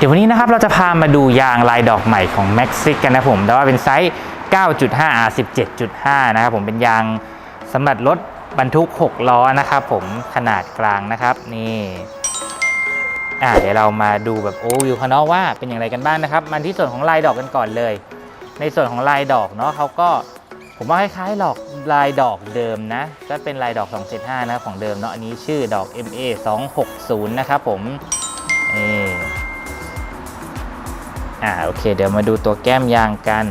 เดี๋ยววันนี้นะครับเราจะพามาดูยางลายดอกใหม่ของ Maxic กันนะผม แต่ว่าเป็นไซส์ 9.5 R 17.5 นะครับผมเป็นยางสำหรับรถบรรทุก 6 ล้อนะครับผมขนาดกลางนะครับ นี่อ่าเดี๋ยวเรามาดูแบบโอ้วิวข้างนอกว่าเป็นอย่างไรกันบ้างนะครับมาที่ส่วนของลายดอกกันก่อนเลย ในส่วนของลายดอกเนาะเขาก็ผมว่าคล้ายๆหลอกลายดอกเดิมนะ ก็เป็นลายดอก 275 นะครับของเดิมเนาะอันนี้ชื่อดอก MA 260 นะครับผมนี่ อ่าโอเค เดี๋ยวมาดูตัวแก้มยางกัน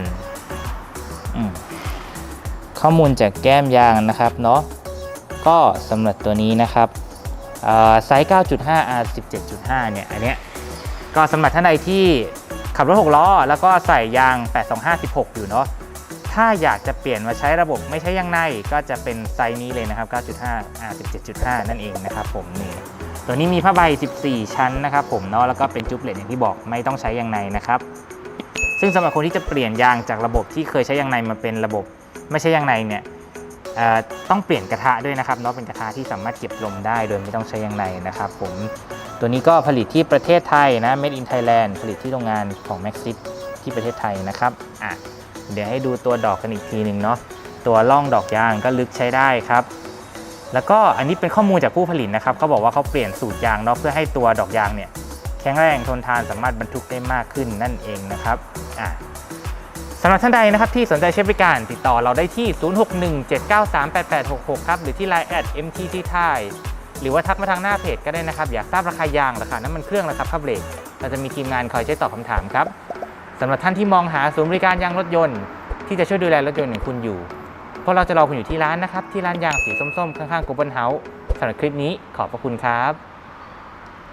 ข้อมูลจากแก้มยางนะครับเนาะก็สำหรับตัวนี้นะครับอ่าไซส์ 9.5 R 17.5 เนี่ย อันเนี้ยก็สำหรับท่านใดที่ขับรถ 6 ล้อ แล้วก็ใส่ยาง 82516 อยู่เนาะ ถ้าอยากจะเปลี่ยนมาใช้ระบบไม่ใช้ยางในก็จะเป็นไซส์นี้เลยนะครับ 9.5 R 17.5 นั่นเองนะครับผมนี่ตัวนี้มีผ้าใบ 14 ชั้นนะครับผมเนาะแล้วก็เป็นจุ๊บเลตอย่างที่บอกไม่ต้องใช้ยางในนะครับ ซึ่งสำหรับคนที่จะเปลี่ยนยางจากระบบที่เคยใช้ยางในมาเป็นระบบไม่ใช่ยางในเนี่ยต้องเปลี่ยนกระทะด้วยนะครับเนาะเป็นกระทะที่สามารถเก็บลมได้โดยไม่ต้องใช้ยางในนะครับผมตัวนี้ก็ผลิตที่ประเทศไทยนะ Made in Thailand ผลิตที่โรงงานของ Maxit ที่ประเทศไทยนะครับอะ เดี๋ยวให้ดูตัวดอกกันอีกทีหนึ่งเนาะตัวร่องดอกยางก็ลึกใช้ได้ครับ แล้วก็อันนี้เป็นข้อมูลจากผู้ผลิตนะครับเขาบอกว่าเขาเปลี่ยนสูตรยางเนาะเพื่อให้ตัวดอกยางเนี่ยแข็งแรงทนทานสามารถบรรทุกได้มากขึ้นนั่นเองนะครับอะสำหรับท่านใดนะครับที่สนใจใช้บริการติดต่อเราได้ที่ 0617938866 ครับ หรือที่ Line แอด MTT Thai หรือว่าทักมาทางหน้าเพจก็ได้นะครับ อยากทราบราคายางราคาน้ำมันเครื่องราคาพับเบรกเราจะมีทีมงานคอยช่วยตอบคำถามครับ สำหรับท่านที่มองหาศูนย์บริการยางรถยนต์ ที่จะช่วยดูแลรถยนต์ของคุณอยู่ เพราะเราจะรอคุณอยู่ที่ร้านนะครับ ที่ร้านยางสีส้มๆ ข้างๆ g กบันเฮาส์สำหรับคลิปนี้ขอบพระคุณครับ